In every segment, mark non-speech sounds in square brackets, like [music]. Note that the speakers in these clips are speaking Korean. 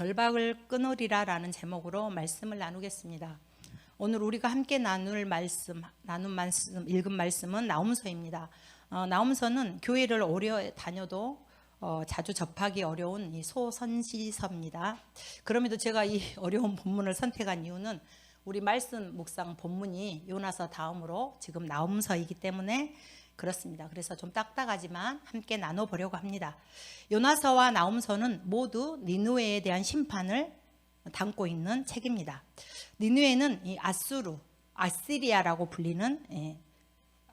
결박을 끊으리라라는 제목으로 말씀을 나누겠습니다. 오늘 우리가 함께 나눌 말씀, 나눈 말씀, 읽은 말씀은 나움서입니다. 어, 나움서는 교회를 오래 다녀도 어, 자주 접하기 어려운 이 소선지서입니다. 그럼에도 제가 이 [laughs] 어려운 본문을 선택한 이유는 우리 말씀 묵상 본문이 요나서 다음으로 지금 나움서이기 때문에 그렇습니다. 그래서 좀 딱딱하지만 함께 나눠보려고 합니다. 요나서와 나움서는 모두 니누에에 대한 심판을 담고 있는 책입니다. 니누에는 이 아수르, 아시리아라고 불리는 예,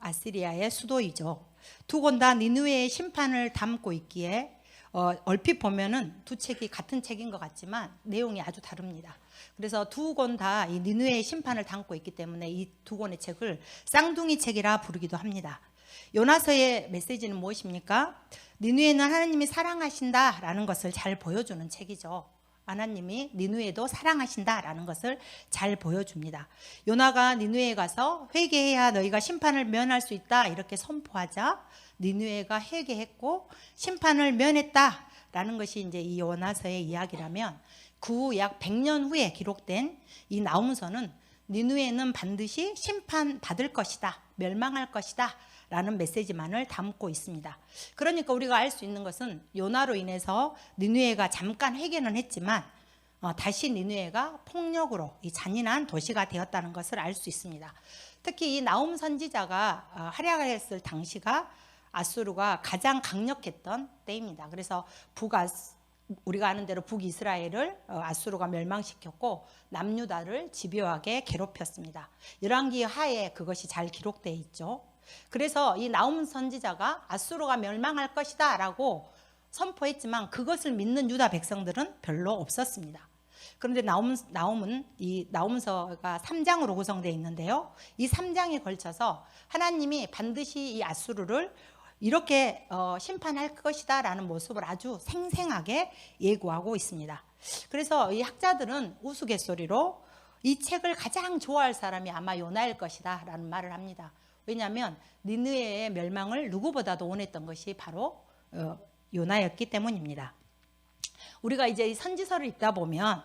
아시리아의 수도이죠. 두 권 다 니누에의 심판을 담고 있기에 어, 얼핏 보면은 두 책이 같은 책인 것 같지만 내용이 아주 다릅니다. 그래서 두 권 다 이 니누에의 심판을 담고 있기 때문에 이 두 권의 책을 쌍둥이 책이라 부르기도 합니다. 요나서의 메시지는 무엇입니까? 니누에는 하나님이 사랑하신다라는 것을 잘 보여주는 책이죠. 하나님이 니누에도 사랑하신다라는 것을 잘 보여줍니다. 요나가 니누에 가서 회개해야 너희가 심판을 면할 수 있다 이렇게 선포하자 니누에가 회개했고 심판을 면했다라는 것이 이제 이 요나서의 이야기라면 그 후 약 100년 후에 기록된 이 나움서는 니누에는 반드시 심판 받을 것이다. 멸망할 것이다. 라는 메시지만을 담고 있습니다. 그러니까 우리가 알 수 있는 것은 요나로 인해서 니누에가 잠깐 회개는 했지만 어, 다시 니누에가 폭력으로 이 잔인한 도시가 되었다는 것을 알 수 있습니다. 특히 이 나움 선지자가 어, 활약했을 당시가 아수르가 가장 강력했던 때입니다. 그래서 북아스 우리가 아는 대로 북이스라엘을 어, 아수르가 멸망시켰고 남유다를 집요하게 괴롭혔습니다. 열왕기 하에 그것이 잘 기록되어 있죠. 그래서 이 나움 선지자가 아수르가 멸망할 것이다 라고 선포했지만 그것을 믿는 유다 백성들은 별로 없었습니다. 그런데 나움, 나움은 이 나움서가 3장으로 구성되어 있는데요. 이 3장에 걸쳐서 하나님이 반드시 이 아수르를 이렇게 어, 심판할 것이다 라는 모습을 아주 생생하게 예고하고 있습니다. 그래서 이 학자들은 우스갯소리로 이 책을 가장 좋아할 사람이 아마 요나일 것이다 라는 말을 합니다. 왜냐하면 니느웨의 멸망을 누구보다도 원했던 것이 바로 어, 요나였기 때문입니다. 우리가 이제 이 선지서를 읽다 보면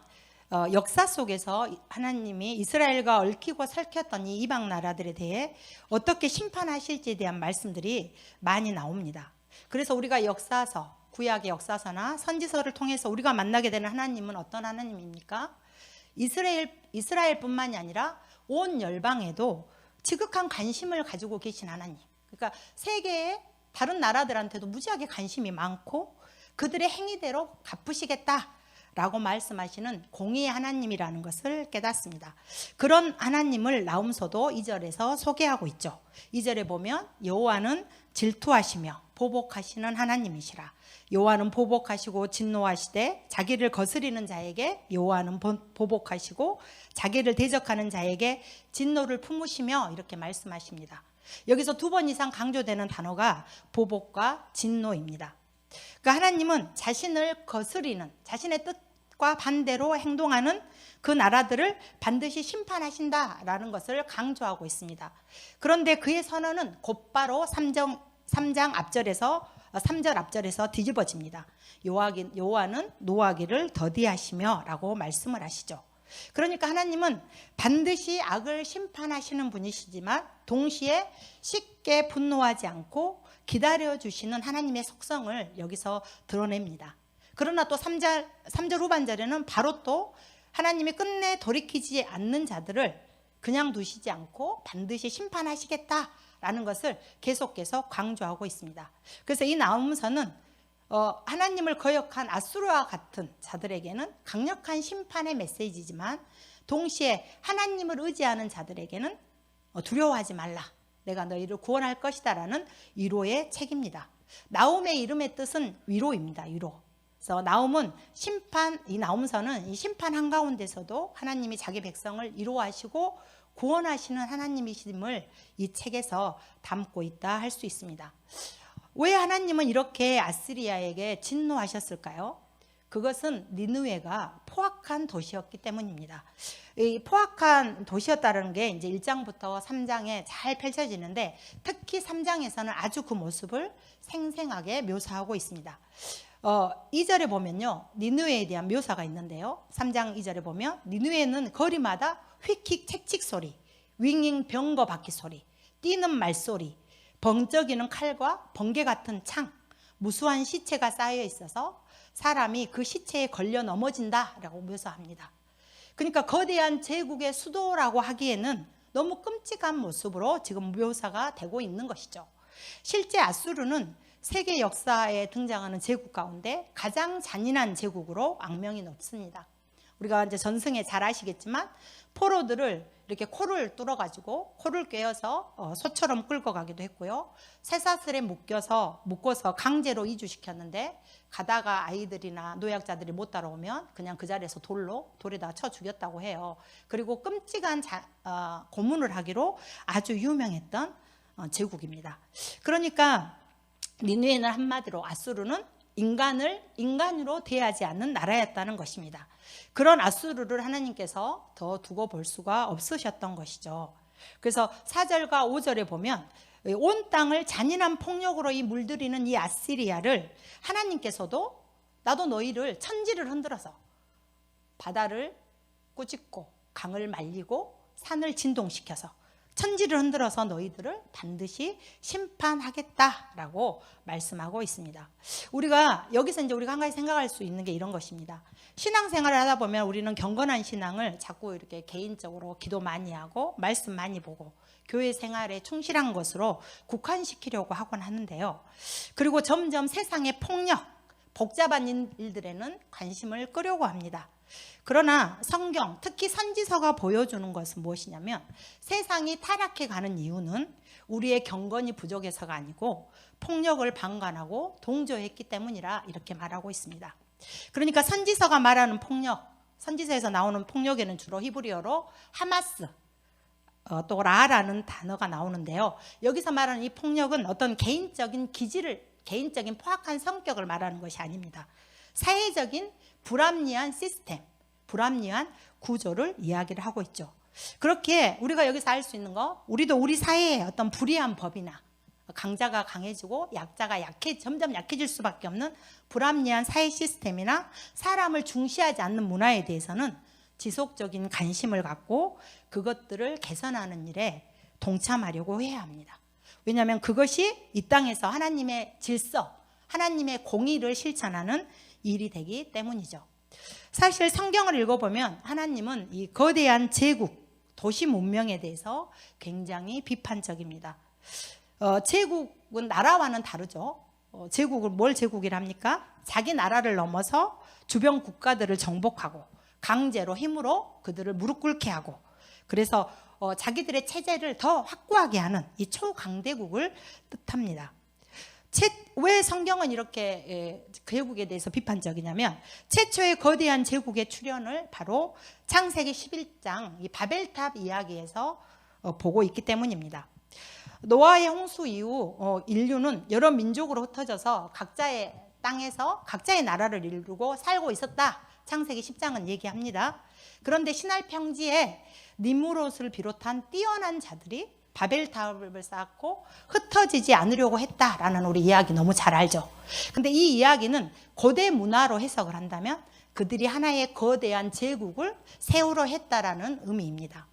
어, 역사 속에서 하나님이 이스라엘과 얽히고 설켰던 이 이방 나라들에 대해 어떻게 심판하실지에 대한 말씀들이 많이 나옵니다. 그래서 우리가 역사서, 구약의 역사서나 선지서를 통해서 우리가 만나게 되는 하나님은 어떤 하나님입니까? 이스라엘 이스라엘뿐만이 아니라 온 열방에도 지극한 관심을 가지고 계신 하나님. 그러니까 세계의 다른 나라들한테도 무지하게 관심이 많고 그들의 행위대로 갚으시겠다라고 말씀하시는 공의의 하나님이라는 것을 깨닫습니다. 그런 하나님을 나움서도 2절에서 소개하고 있죠. 2절에 보면 여호와는 질투하시며 보복하시는 하나님이시라. 여호와는 보복하시고 진노하시되 자기를 거스리는 자에게 여호와는 보복하시고 자기를 대적하는 자에게 진노를 품으시며 이렇게 말씀하십니다. 여기서 두 번 이상 강조되는 단어가 보복과 진노입니다. 그러니까 하나님은 자신을 거스리는 자신의 뜻과 반대로 행동하는 그 나라들을 반드시 심판하신다라는 것을 강조하고 있습니다. 그런데 그의 선언은 곧바로 3장, 3장 앞절에서 3절 앞절에서 뒤집어집니다. 요하는 노하기를 더디하시며 라고 말씀을 하시죠. 그러니까 하나님은 반드시 악을 심판하시는 분이시지만 동시에 쉽게 분노하지 않고 기다려 주시는 하나님의 속성을 여기서 드러냅니다. 그러나 또 3절, 3절 후반절에는 바로 또 하나님이 끝내 돌이키지 않는 자들을 그냥 두시지 않고 반드시 심판하시겠다 라는 것을 계속해서 강조하고 있습니다. 그래서 이 나움서는 어, 하나님을 거역한 아수르와 같은 자들에게는 강력한 심판의 메시지지만 동시에 하나님을 의지하는 자들에게는 어, 두려워하지 말라. 내가 너희를 구원할 것이다 라는 위로의 책입니다. 나움의 이름의 뜻은 위로입니다. 위로. 그래서 나움은 심판 이 나움서는 이 심판 한가운데서도 하나님이 자기 백성을 위로하시고 구원하시는 하나님이심을 이 책에서 담고 있다 할 수 있습니다. 왜 하나님은 이렇게 아스리아에게 진노하셨을까요? 그것은 니느웨가 포악한 도시였기 때문입니다. 이 포악한 도시였다는 게 이제 1장부터 3장에 잘 펼쳐지는데 특히 3장에서는 아주 그 모습을 생생하게 묘사하고 있습니다. 어, 2절에 보면요. 니누에에 대한 묘사가 있는데요. 3장 2절에 보면 니누에는 거리마다 휙휙 책칙 소리, 윙윙 병거 바퀴 소리, 뛰는 말소리, 번쩍이는 칼과 번개 같은 창, 무수한 시체가 쌓여 있어서 사람이 그 시체에 걸려 넘어진다라고 묘사합니다. 그러니까 거대한 제국의 수도라고 하기에는 너무 끔찍한 모습으로 지금 묘사가 되고 있는 것이죠. 실제 아수르는 세계 역사에 등장하는 제국 가운데 가장 잔인한 제국으로 악명이 높습니다. 우리가 이제 전승에 잘 아시겠지만 포로들을 이렇게 코를 뚫어가지고 코를 꿰어서 어, 소처럼 끌고 가기도 했고요. 쇠사슬에 묶여서 묶어서 강제로 이주시켰는데 가다가 아이들이나 노약자들이 못 따라오면 그냥 그 자리에서 돌로 돌에다 쳐 죽였다고 해요. 그리고 끔찍한 자, 어, 고문을 하기로 아주 유명했던 어, 제국입니다. 그러니까 니누에는 한마디로 아수르는 인간을 인간으로 대하지 않는 나라였다는 것입니다. 그런 아수르를 하나님께서 더 두고 볼 수가 없으셨던 것이죠. 그래서 4절과 5절에 보면 온 땅을 잔인한 폭력으로 이 물들이는 이 아시리아를 하나님께서도 나도 너희를 천지를 흔들어서 바다를 꾸짖고 강을 말리고 산을 진동시켜서 천지를 흔들어서 너희들을 반드시 심판하겠다라고 말씀하고 있습니다. 우리가 여기서 이제 우리가 한 가지 생각할 수 있는 게 이런 것입니다. 신앙생활을 하다 보면 우리는 경건한 신앙을 자꾸 이렇게 개인적으로 기도 많이 하고 말씀 많이 보고 교회 생활에 충실한 것으로 국한시키려고 하곤 하는데요. 그리고 점점 세상의 폭력, 복잡한 일들에는 관심을 끄려고 합니다. 그러나 성경, 특히 선지서가 보여주는 것은 무엇이냐면 세상이 타락해 가는 이유는 우리의 경건이 부족해서가 아니고 폭력을 방관하고 동조했기 때문이라 이렇게 말하고 있습니다. 그러니까 선지서가 말하는 폭력, 선지서에서 나오는 폭력에는 주로 히브리어로 하마스, 어, 또 라라는 단어가 나오는데요. 여기서 말하는 이 폭력은 어떤 개인적인 기질을, 개인적인 포악한 성격을 말하는 것이 아닙니다. 사회적인 불합리한 시스템, 불합리한 구조를 이야기를 하고 있죠. 그렇게 우리가 여기서 알 수 있는 거, 우리도 우리 사회의 어떤 불의한 법이나 강자가 강해지고 약자가 약해 점점 약해질 수밖에 없는 불합리한 사회 시스템이나 사람을 중시하지 않는 문화에 대해서는 지속적인 관심을 갖고 그것들을 개선하는 일에 동참하려고 해야 합니다. 왜냐하면 그것이 이 땅에서 하나님의 질서, 하나님의 공의를 실천하는 일이 되기 때문이죠. 사실 성경을 읽어보면 하나님은 이 거대한 제국, 도시 문명에 대해서 굉장히 비판적입니다. 어, 제국은 나라와는 다르죠. 어, 제국을 뭘 제국이랍니까? 자기 나라를 넘어서 주변 국가들을 정복하고 강제로 힘으로 그들을 무릎 꿇게 하고 그래서 어, 자기들의 체제를 더 확고하게 하는 이 초강대국을 뜻합니다. 채, 왜 성경은 이렇게 예, 제국에 대해서 비판적이냐면 최초의 거대한 제국의 출현을 바로 창세기 11장 이 바벨탑 이야기에서 어, 보고 있기 때문입니다. 노아의 홍수 이후 어, 인류는 여러 민족으로 흩어져서 각자의 땅에서 각자의 나라를 이루고 살고 있었다. 창세기 10장은 얘기합니다. 그런데 신할 평지에 니무롯을 비롯한 뛰어난 자들이 바벨탑을 쌓고 흩어지지 않으려고 했다라는 우리 이야기 너무 잘 알죠. 근데 이 이야기는 고대 문화로 해석을 한다면 그들이 하나의 거대한 제국을 세우려 했다라는 의미입니다.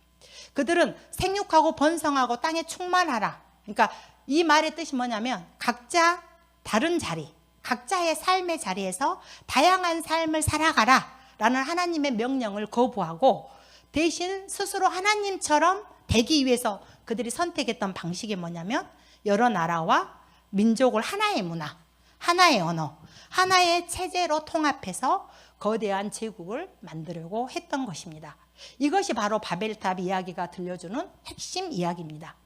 그들은 생육하고 번성하고 땅에 충만하라. 그러니까 이 말의 뜻이 뭐냐면 각자 다른 자리, 각자의 삶의 자리에서 다양한 삶을 살아가라. 라는 하나님의 명령을 거부하고 대신 스스로 하나님처럼 되기 위해서 그들이 선택했던 방식이 뭐냐면 여러 나라와 민족을 하나의 문화, 하나의 언어, 하나의 체제로 통합해서 거대한 제국을 만들려고 했던 것입니다. 이것이 바로 바벨탑 이야기가 들려주는 핵심 이야기입니다.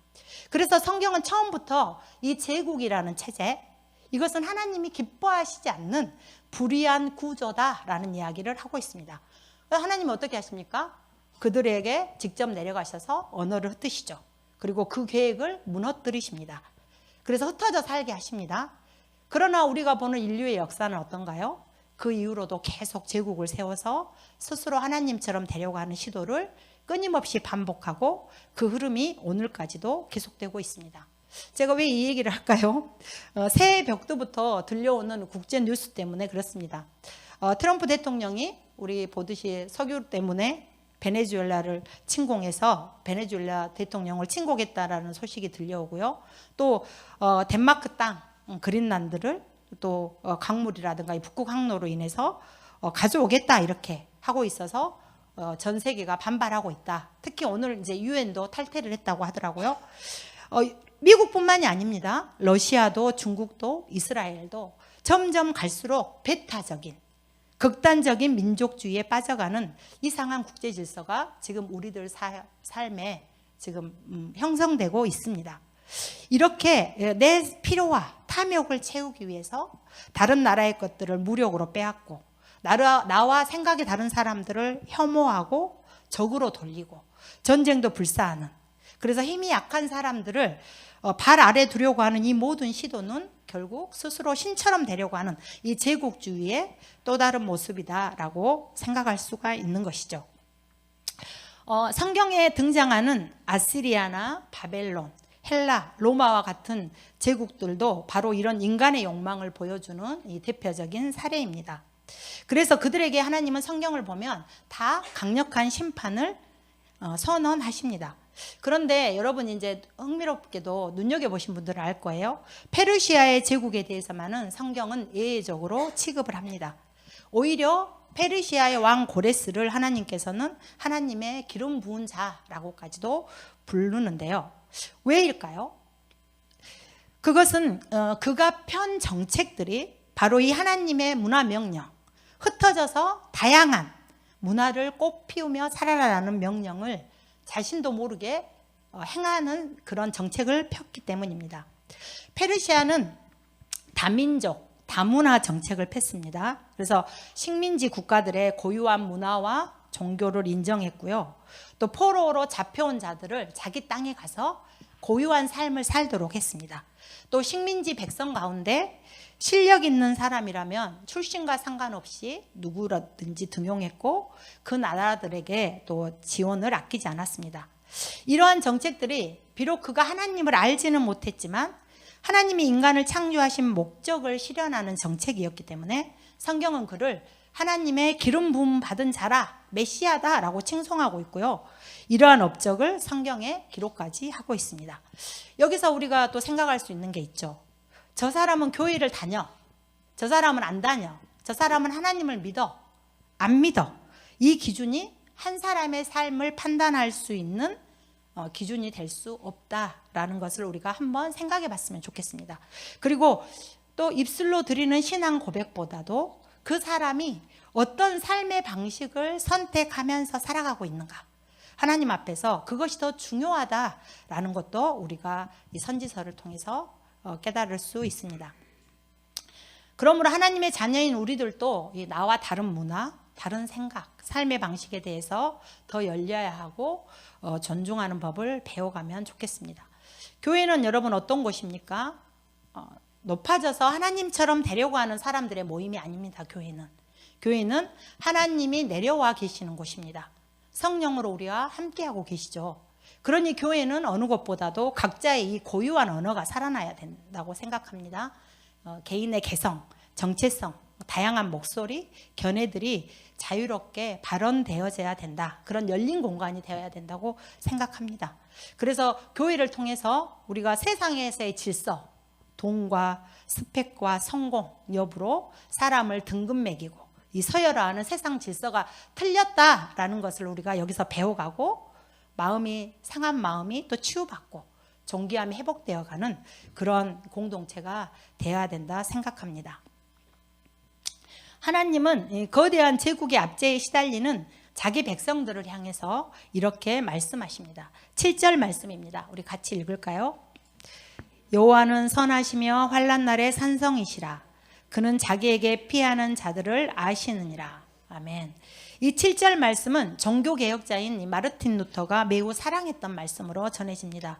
그래서 성경은 처음부터 이 제국이라는 체제, 이것은 하나님이 기뻐하시지 않는 불의한 구조다라는 이야기를 하고 있습니다. 하나님은 어떻게 하십니까? 그들에게 직접 내려가셔서 언어를 흩으시죠. 그리고 그 계획을 무너뜨리십니다. 그래서 흩어져 살게 하십니다. 그러나 우리가 보는 인류의 역사는 어떤가요? 그 이후로도 계속 제국을 세워서 스스로 하나님처럼 되려고 시도를 끊임없이 반복하고 그 흐름이 오늘까지도 계속되고 있습니다. 제가 왜 이 얘기를 할까요? 어, 새해 벽두부터 들려오는 국제 뉴스 때문에 그렇습니다. 어, 트럼프 대통령이 우리 보듯이 석유 때문에 베네수엘라를 침공해서 베네수엘라 대통령을 침공했다라는 소식이 들려오고요. 또 어, 덴마크 땅 음, 그린란드를 또 어, 강물이라든가 이 북극 항로로 인해서 어, 가져오겠다 이렇게 하고 있어서 어, 전 세계가 반발하고 있다. 특히 오늘 이제 유엔도 탈퇴를 했다고 하더라고요. 어, 미국뿐만이 아닙니다. 러시아도 중국도 이스라엘도 점점 갈수록 배타적인 극단적인 민족주의에 빠져가는 이상한 국제 질서가 지금 우리들 사- 삶에 지금 음, 형성되고 있습니다. 이렇게 내 필요와 탐욕을 채우기 위해서 다른 나라의 것들을 무력으로 빼앗고 나라, 나와 생각이 다른 사람들을 혐오하고 적으로 돌리고 전쟁도 불사하는 그래서 힘이 약한 사람들을 어, 발 아래 두려고 하는 이 모든 시도는 결국 스스로 신처럼 되려고 하는 이 제국주의의 또 다른 모습이다라고 생각할 수가 있는 것이죠. 어, 성경에 등장하는 아시리아나 바벨론, 헬라, 로마와 같은 제국들도 바로 이런 인간의 욕망을 보여주는 이 대표적인 사례입니다. 그래서 그들에게 하나님은 성경을 보면 다 강력한 심판을 어, 선언하십니다. 그런데 여러분 이제 흥미롭게도 눈여겨 보신 분들은 알 거예요. 페르시아의 제국에 대해서만은 성경은 예외적으로 취급을 합니다. 오히려 페르시아의 왕 고레스를 하나님께서는 하나님의 기름 부은 자라고까지도 부르는데요. 왜일까요? 그것은 어, 그가 편 정책들이 바로 이 하나님의 문화 명령, 흩어져서 다양한 문화를 꽃 피우며 살아라라는 명령을 자신도 모르게 어, 행하는 그런 정책을 폈기 때문입니다. 페르시아는 다민족, 다문화 정책을 폈습니다. 그래서 식민지 국가들의 고유한 문화와 종교를 인정했고요. 또 포로로 잡혀온 자들을 자기 땅에 가서 고유한 삶을 살도록 했습니다. 또 식민지 백성 가운데 실력 있는 사람이라면 출신과 상관없이 누구라든지 등용했고 그 나라들에게 또 지원을 아끼지 않았습니다. 이러한 정책들이 비록 그가 하나님을 알지는 못했지만 하나님이 인간을 창조하신 목적을 실현하는 정책이었기 때문에 성경은 그를 하나님의 기름 부음 받은 자라 메시아다라고 칭송하고 있고요. 이러한 업적을 성경에 기록까지 하고 있습니다. 여기서 우리가 또 생각할 수 있는 게 있죠. 저 사람은 교회를 다녀. 저 사람은 안 다녀. 저 사람은 하나님을 믿어. 안 믿어. 이 기준이 한 사람의 삶을 판단할 수 있는 어, 기준이 될 수 없다라는 것을 우리가 한번 생각해 봤으면 좋겠습니다. 그리고 또 입술로 드리는 신앙 고백보다도 그 사람이 어떤 삶의 방식을 선택하면서 살아가고 있는가. 하나님 앞에서 그것이 더 중요하다라는 것도 우리가 이 선지서를 통해서 어, 깨달을 수 있습니다. 그러므로 하나님의 자녀인 우리들도 이 나와 다른 문화, 다른 생각, 삶의 방식에 대해서 더 열려야 하고 어, 존중하는 법을 배워가면 좋겠습니다. 교회는 여러분 어떤 곳입니까? 어, 높아져서 하나님처럼 되려고 하는 사람들의 모임이 아닙니다. 교회는 교회는 하나님이 내려와 계시는 곳입니다. 성령으로 우리와 함께하고 계시죠. 그러니 교회는 어느 것보다도 각자의 이 고유한 언어가 살아나야 된다고 생각합니다. 어, 개인의 개성, 정체성, 다양한 목소리, 견해들이 자유롭게 발언되어져야 된다. 그런 열린 공간이 되어야 된다고 생각합니다. 그래서 교회를 통해서 우리가 세상에서의 질서, 돈과 스펙과 성공 여부로 사람을 등급 매기고 이 서열화하는 세상 질서가 틀렸다라는 것을 우리가 여기서 배워가고 마음이 상한 마음이 또 치유받고 존귀함이 회복되어가는 그런 공동체가 되어야 된다 생각합니다. 하나님은 이 거대한 제국의 압제에 시달리는 자기 백성들을 향해서 이렇게 말씀하십니다. 7절 말씀입니다. 우리 같이 읽을까요? 여호와는 선하시며 환란 날에 산성이시라. 그는 자기에게 피하는 자들을 아시느니라. 아멘. 이 7절 말씀은 종교 개혁자인 이 마르틴 루터가 매우 사랑했던 말씀으로 전해집니다.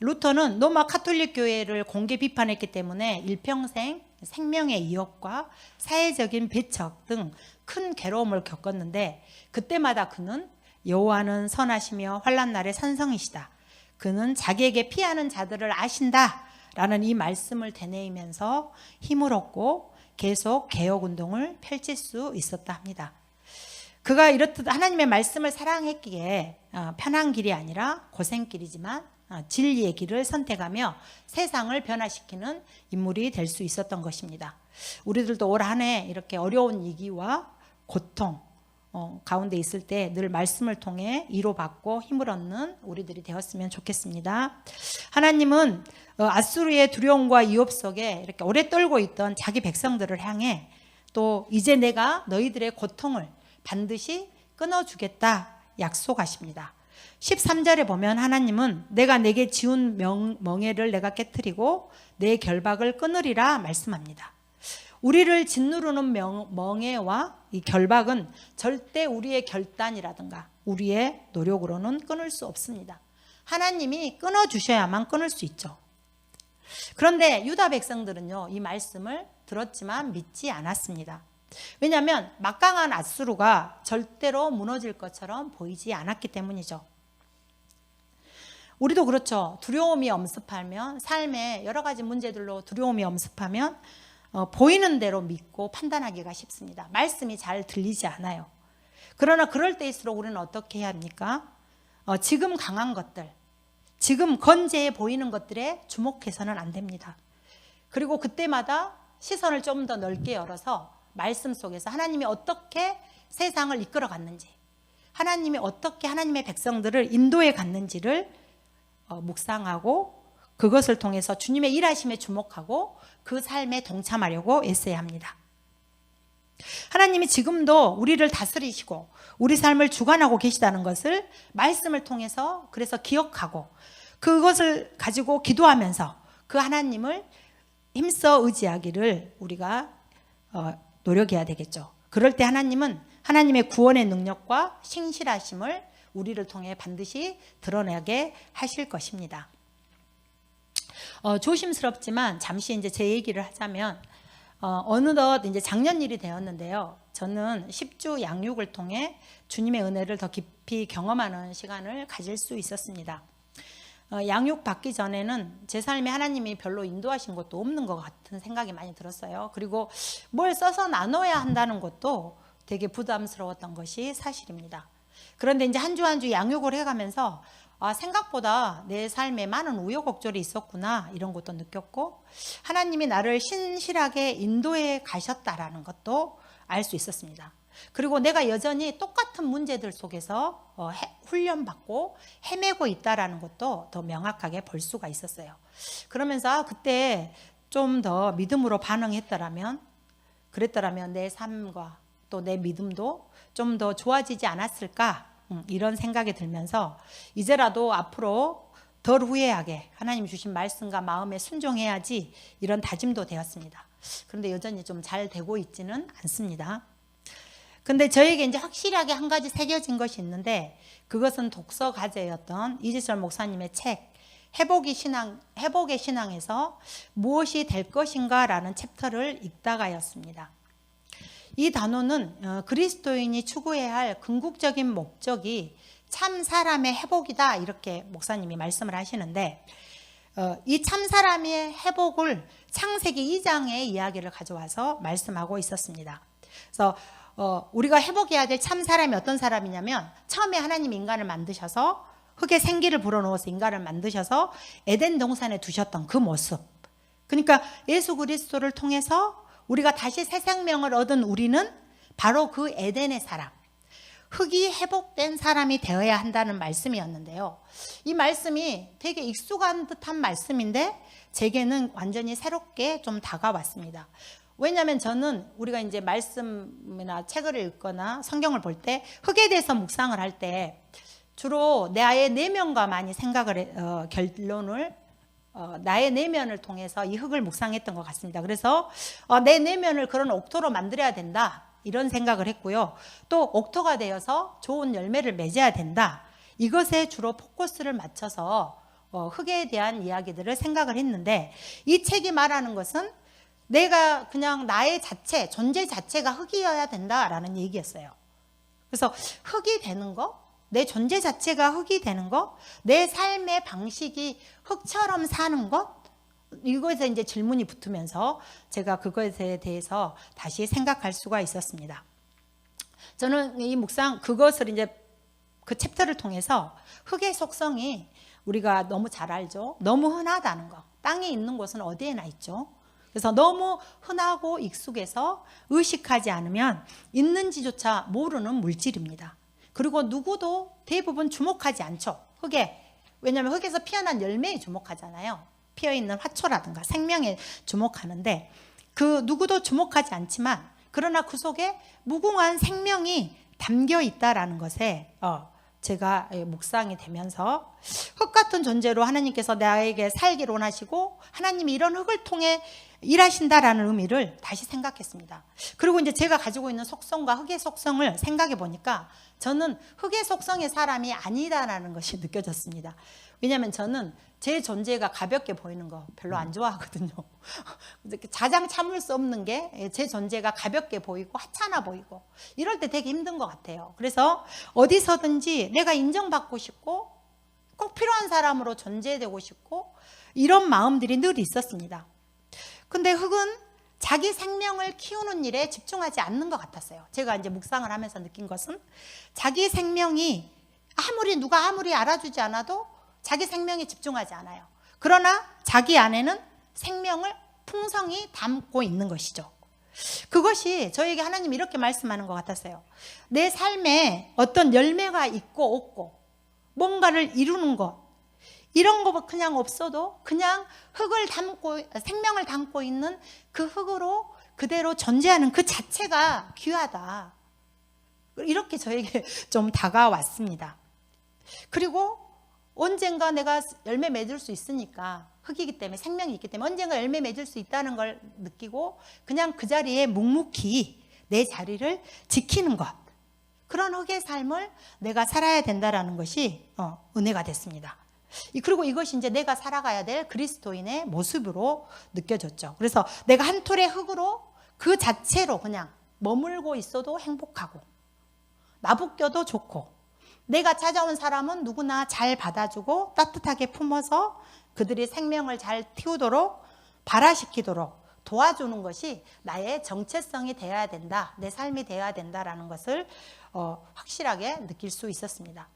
루터는 로마 카톨릭 교회를 공개 비판했기 때문에 일평생 생명의 위협과 사회적인 배척 등 큰 괴로움을 겪었는데 그때마다 그는 여호와는 선하시며 환란 날에 산성이시다. 그는 자기에게 피하는 자들을 아신다 라는 이 말씀을 되뇌이면서 힘을 얻고 계속 개혁 운동을 펼칠 수 있었다 합니다. 그가 이렇듯 하나님의 말씀을 사랑했기에 어, 편한 길이 아니라 고생길이지만 어, 진리의 길을 선택하며 세상을 변화시키는 인물이 될 수 있었던 것입니다. 우리들도 올 한 해 이렇게 어려운 위기와 고통 어, 가운데 있을 때 늘 말씀을 통해 위로받고 힘을 얻는 우리들이 되었으면 좋겠습니다. 하나님은 어, 아수르의 두려움과 위협 속에 이렇게 오래 떨고 있던 자기 백성들을 향해 또 이제 내가 너희들의 고통을 반드시 끊어주겠다 약속하십니다. 13절에 보면 하나님은 내가 내게 지운 명, 멍에를 내가 깨뜨리고 내 결박을 끊으리라 말씀합니다. 우리를 짓누르는 명, 멍에와 이 결박은 절대 우리의 결단이라든가 우리의 노력으로는 끊을 수 없습니다. 하나님이 끊어 주셔야만 끊을 수 있죠. 그런데 유다 백성들은요, 이 말씀을 들었지만 믿지 않았습니다. 왜냐하면 막강한 아수르가 절대로 무너질 것처럼 보이지 않았기 때문이죠. 우리도 그렇죠. 두려움이 엄습하면 삶에 여러 가지 문제들로 두려움이 엄습하면 어, 보이는 대로 믿고 판단하기가 쉽습니다. 말씀이 잘 들리지 않아요. 그러나 그럴 때일수록 우리는 어떻게 해야 합니까? 어, 지금 강한 것들, 지금 건재해 보이는 것들에 주목해서는 안 됩니다. 그리고 그때마다 시선을 좀 더 넓게 열어서 말씀 속에서 하나님이 어떻게 세상을 이끌어 갔는지, 하나님이 어떻게 하나님의 백성들을 인도해 갔는지를 어, 묵상하고 그것을 통해서 주님의 일하심에 주목하고 그 삶에 동참하려고 애써야 합니다. 하나님이 지금도 우리를 다스리시고 우리 삶을 주관하고 계시다는 것을 말씀을 통해서 그래서 기억하고 그것을 가지고 기도하면서 그 하나님을 힘써 의지하기를 우리가 어, 노력해야 되겠죠. 그럴 때 하나님은 하나님의 구원의 능력과 신실하심을 우리를 통해 반드시 드러나게 하실 것입니다. 어, 조심스럽지만 잠시 이제 제 얘기를 하자면 어, 어느덧 이제 작년 일이 되었는데요. 저는 10주 양육을 통해 주님의 은혜를 더 깊이 경험하는 시간을 가질 수 있었습니다. 어, 양육 받기 전에는 제 삶에 하나님이 별로 인도하신 것도 없는 것 같은 생각이 많이 들었어요. 그리고 뭘 써서 나눠야 한다는 것도 되게 부담스러웠던 것이 사실입니다. 그런데 이제 한 주 한 주 양육을 해가면서 아, 생각보다 내 삶에 많은 우여곡절이 있었구나 이런 것도 느꼈고 하나님이 나를 신실하게 인도해 가셨다라는 것도 알 수 있었습니다. 그리고 내가 여전히 똑같은 문제들 속에서 어, 해, 훈련받고 헤매고 있다라는 것도 더 명확하게 볼 수가 있었어요. 그러면서 아, 그때 좀 더 믿음으로 반응했더라면 그랬더라면 내 삶과 또 내 믿음도 좀 더 좋아지지 않았을까 음, 이런 생각이 들면서 이제라도 앞으로 덜 후회하게 하나님 주신 말씀과 마음에 순종해야지 이런 다짐도 되었습니다. 그런데 여전히 좀 잘 되고 있지는 않습니다. 근데 저에게 이제 확실하게 한 가지 새겨진 것이 있는데 그것은 독서 과제였던 이지철 목사님의 책 회복의 신앙 회복의 신앙에서 무엇이 될 것인가라는 챕터를 읽다가였습니다. 이 단어는 어, 그리스도인이 추구해야 할 궁극적인 목적이 참 사람의 회복이다 이렇게 목사님이 말씀을 하시는데 어, 이참 사람의 회복을 창세기 2장의 이야기를 가져와서 말씀하고 있었습니다. 그래서 어, 우리가 회복해야 될 참 사람이 어떤 사람이냐면 처음에 하나님 인간을 만드셔서 흙에 생기를 불어넣어서 인간을 만드셔서 에덴 동산에 두셨던 그 모습. 그러니까 예수 그리스도를 통해서 우리가 다시 새 생명을 얻은 우리는 바로 그 에덴의 사람, 흙이 회복된 사람이 되어야 한다는 말씀이었는데요. 이 말씀이 되게 익숙한 듯한 말씀인데 제게는 완전히 새롭게 좀 다가왔습니다. 왜냐하면 저는 우리가 이제 말씀이나 책을 읽거나 성경을 볼 때 흙에 대해서 묵상을 할 때 주로 나의 내면과 많이 생각을 해, 어, 결론을 어, 나의 내면을 통해서 이 흙을 묵상했던 것 같습니다. 그래서 어, 내 내면을 그런 옥토로 만들어야 된다 이런 생각을 했고요. 또 옥토가 되어서 좋은 열매를 맺어야 된다. 이것에 주로 포커스를 맞춰서 어, 흙에 대한 이야기들을 생각을 했는데 이 책이 말하는 것은 내가 그냥 나의 자체, 존재 자체가 흙이어야 된다라는 얘기였어요. 그래서 흙이 되는 거, 내 존재 자체가 흙이 되는 것, 내 삶의 방식이 흙처럼 사는 것, 이것에 이제 질문이 붙으면서 제가 그것에 대해서 다시 생각할 수가 있었습니다. 저는 이 묵상 그것을 이제 그 챕터를 통해서 흙의 속성이 우리가 너무 잘 알죠. 너무 흔하다는 거. 땅에 있는 곳은 어디에나 있죠. 그래서 너무 흔하고 익숙해서 의식하지 않으면 있는지조차 모르는 물질입니다. 그리고 누구도 대부분 주목하지 않죠. 흙에. 왜냐하면 흙에서 피어난 열매에 주목하잖아요. 피어 있는 화초라든가 생명에 주목하는데 그 누구도 주목하지 않지만 그러나 그 속에 무궁한 생명이 담겨 있다라는 것에 어, 제가 묵상이 되면서 흙 같은 존재로 하나님께서 나에게 살기를 원하시고 하나님이 이런 흙을 통해 일하신다라는 의미를 다시 생각했습니다. 그리고 이제 제가 가지고 있는 속성과 흙의 속성을 생각해 보니까 저는 흙의 속성의 사람이 아니다라는 것이 느껴졌습니다. 왜냐하면 저는 제 존재가 가볍게 보이는 거 별로 안 좋아하거든요. [laughs] 가장 참을 수 없는 게 제 존재가 가볍게 보이고 하찮아 보이고 이럴 때 되게 힘든 것 같아요. 그래서 어디서든지 내가 인정받고 싶고 꼭 필요한 사람으로 존재되고 싶고 이런 마음들이 늘 있었습니다. 근데 흙은 자기 생명을 키우는 일에 집중하지 않는 것 같았어요. 제가 이제 묵상을 하면서 느낀 것은 자기 생명이 아무리 누가 아무리 알아주지 않아도 자기 생명에 집중하지 않아요. 그러나 자기 안에는 생명을 풍성히 담고 있는 것이죠. 그것이 저에게 하나님 이렇게 말씀하는 것 같았어요. 내 삶에 어떤 열매가 있고 없고 뭔가를 이루는 것 이런 거 그냥 없어도 그냥 흙을 담고 생명을 담고 있는 그 흙으로 그대로 존재하는 그 자체가 귀하다. 이렇게 저에게 [laughs] 좀 다가왔습니다. 그리고 언젠가 내가 열매 맺을 수 있으니까 흙이기 때문에 생명이 있기 때문에 언젠가 열매 맺을 수 있다는 걸 느끼고 그냥 그 자리에 묵묵히 내 자리를 지키는 것. 그런 흙의 삶을 내가 살아야 된다라는 것이 어, 은혜가 됐습니다. 그리고 이것이 이제 내가 살아가야 될 그리스도인의 모습으로 느껴졌죠. 그래서 내가 한 톨의 흙으로 그 자체로 그냥 머물고 있어도 행복하고 나붙겨도 좋고 내가 찾아온 사람은 누구나 잘 받아주고 따뜻하게 품어서 그들이 생명을 잘 틔우도록 발화시키도록 도와주는 것이 나의 정체성이 되어야 된다. 내 삶이 되어야 된다라는 것을 어, 확실하게 느낄 수 있었습니다.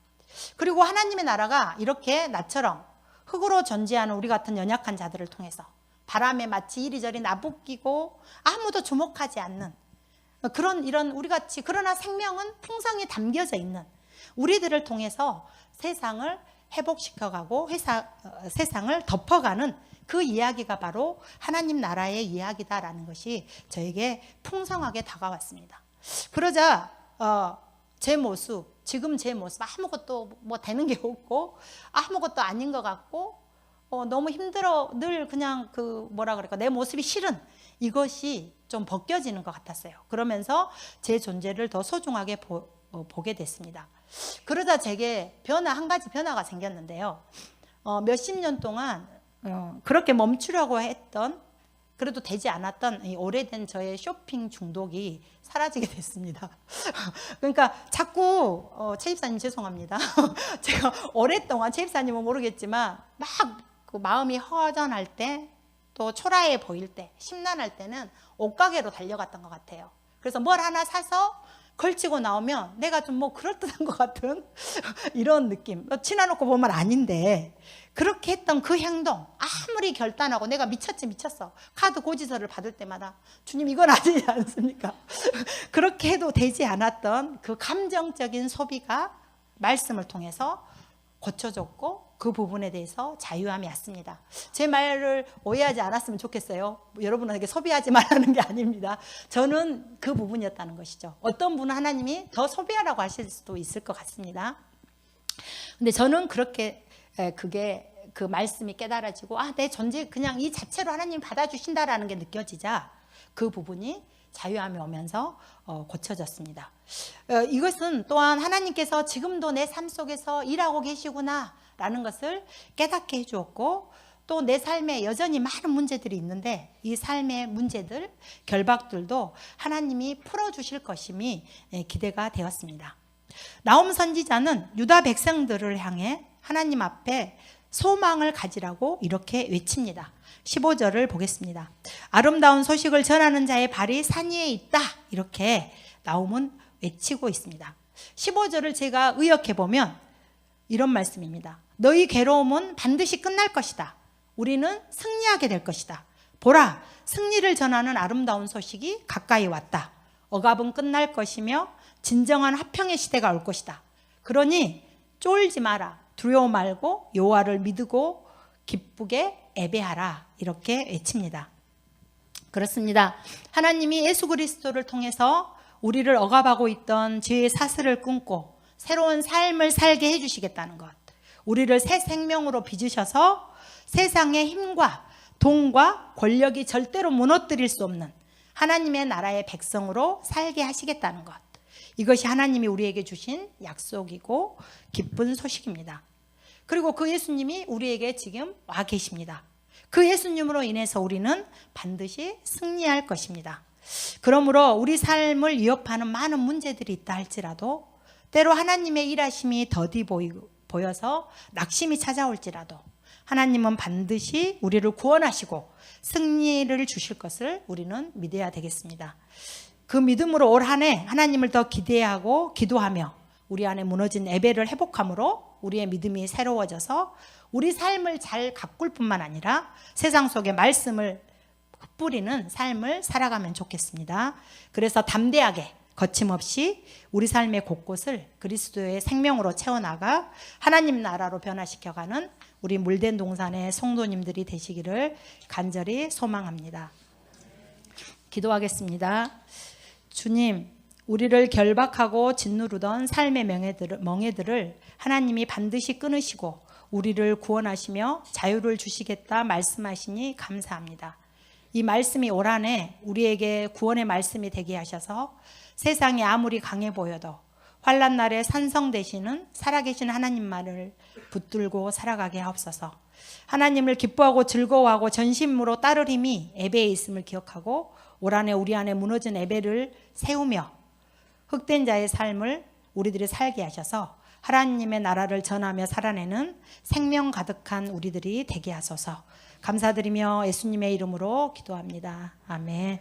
그리고 하나님의 나라가 이렇게 나처럼 흙으로 존재하는 우리 같은 연약한 자들을 통해서 바람에 마치 이리저리 나부끼고 아무도 주목하지 않는 그런 이런 우리 같이 그러나 생명은 풍성히 담겨져 있는 우리들을 통해서 세상을 회복시켜가고 회사, 어, 세상을 덮어가는 그 이야기가 바로 하나님 나라의 이야기다라는 것이 저에게 풍성하게 다가왔습니다. 그러자 어, 제 모습, 지금 제 모습 아무것도 뭐 되는 게 없고 아무것도 아닌 것 같고 어, 너무 힘들어 늘 그냥 그 뭐라 그럴까 내 모습이 싫은 이것이 좀 벗겨지는 것 같았어요. 그러면서 제 존재를 더 소중하게 보, 어, 보게 됐습니다. 그러다 제게 변화 한 가지 변화가 생겼는데요. 어, 몇십 년 동안 어, 그렇게 멈추려고 했던 그래도 되지 않았던 이 오래된 저의 쇼핑 중독이 사라지게 [laughs] 됐습니다. 그러니까 자꾸 어, 최입사님 죄송합니다. [laughs] 제가 오랫동안 최입사님은 모르겠지만 막 그 마음이 허전할 때 또 초라해 보일 때 심란할 때는 옷가게로 달려갔던 것 같아요. 그래서 뭘 하나 사서 걸치고 나오면 내가 좀 뭐 그럴듯한 것 같은 [laughs] 이런 느낌. 친해놓고 보면 아닌데 그렇게 했던 그 행동 아무리 결단하고 내가 미쳤지 미쳤어. 카드 고지서를 받을 때마다 주님 이건 아니지 않습니까? [laughs] 그렇게 해도 되지 않았던 그 감정적인 소비가 말씀을 통해서 고쳐졌고 그 부분에 대해서 자유함이 왔습니다. 제 말을 오해하지 않았으면 좋겠어요. 여러분에게 소비하지 [laughs] 말라는 게 아닙니다. 저는 그 부분이었다는 것이죠. 어떤 분은 하나님이 더 소비하라고 하실 수도 있을 것 같습니다. 근데 저는 그렇게 그게 그 말씀이 깨달아지고 아 내 존재 그냥 이 자체로 하나님 받아주신다라는 게 느껴지자 그 부분이 자유함이 오면서 어, 고쳐졌습니다. 어, 이것은 또한 하나님께서 지금도 내 삶 속에서 일하고 계시구나 라는 것을 깨닫게 해주었고 또 내 삶에 여전히 많은 문제들이 있는데 이 삶의 문제들, 결박들도 하나님이 풀어주실 것임이 예, 기대가 되었습니다. 나움 선지자는 유다 백성들을 향해 하나님 앞에 소망을 가지라고 이렇게 외칩니다. 15절을 보겠습니다. 아름다운 소식을 전하는 자의 발이 산 위에 있다. 이렇게 나움은 외치고 있습니다. 15절을 제가 의역해 보면 이런 말씀입니다. 너희 괴로움은 반드시 끝날 것이다. 우리는 승리하게 될 것이다. 보라, 승리를 전하는 아름다운 소식이 가까이 왔다. 억압은 끝날 것이며 진정한 화평의 시대가 올 것이다. 그러니 쫄지 마라. 두려워 말고 여호와를 믿고 기쁘게 예배하라. 이렇게 외칩니다. 그렇습니다. 하나님이 예수 그리스도를 통해서 우리를 억압하고 있던 죄의 사슬을 끊고 새로운 삶을 살게 해주시겠다는 것. 우리를 새 생명으로 빚으셔서 세상의 힘과 돈과 권력이 절대로 무너뜨릴 수 없는 하나님의 나라의 백성으로 살게 하시겠다는 것. 이것이 하나님이 우리에게 주신 약속이고 기쁜 소식입니다. 그리고 그 예수님이 우리에게 지금 와 계십니다. 그 예수님으로 인해서 우리는 반드시 승리할 것입니다. 그러므로 우리 삶을 위협하는 많은 문제들이 있다 할지라도 때로 하나님의 일하심이 더디 보여서 낙심이 찾아올지라도 하나님은 반드시 우리를 구원하시고 승리를 주실 것을 우리는 믿어야 되겠습니다. 그 믿음으로 올 한 해 하나님을 더 기대하고 기도하며 우리 안에 무너진 예배를 회복함으로 우리의 믿음이 새로워져서 우리 삶을 잘 가꿀 뿐만 아니라 세상 속에 말씀을 뿌리는 삶을 살아가면 좋겠습니다. 그래서 담대하게 거침없이 우리 삶의 곳곳을 그리스도의 생명으로 채워나가 하나님 나라로 변화시켜가는 우리 물된 동산의 성도님들이 되시기를 간절히 소망합니다. 기도하겠습니다. 주님, 우리를 결박하고 짓누르던 삶의 명예들을, 멍해들을 하나님이 반드시 끊으시고 우리를 구원하시며 자유를 주시겠다 말씀하시니 감사합니다. 이 말씀이 올 한 해 우리에게 구원의 말씀이 되게 하셔서 세상이 아무리 강해 보여도 환란 날에 산성 되시는 살아계신 하나님만을 붙들고 살아가게 하옵소서. 하나님을 기뻐하고 즐거워하고 전심으로 따를 힘이 예배에 있음을 기억하고 올 한해 우리 안에 무너진 예배를 세우며 흑된 자의 삶을 우리들이 살게 하셔서 하나님의 나라를 전하며 살아내는 생명 가득한 우리들이 되게 하소서. 감사드리며 예수님의 이름으로 기도합니다. 아멘.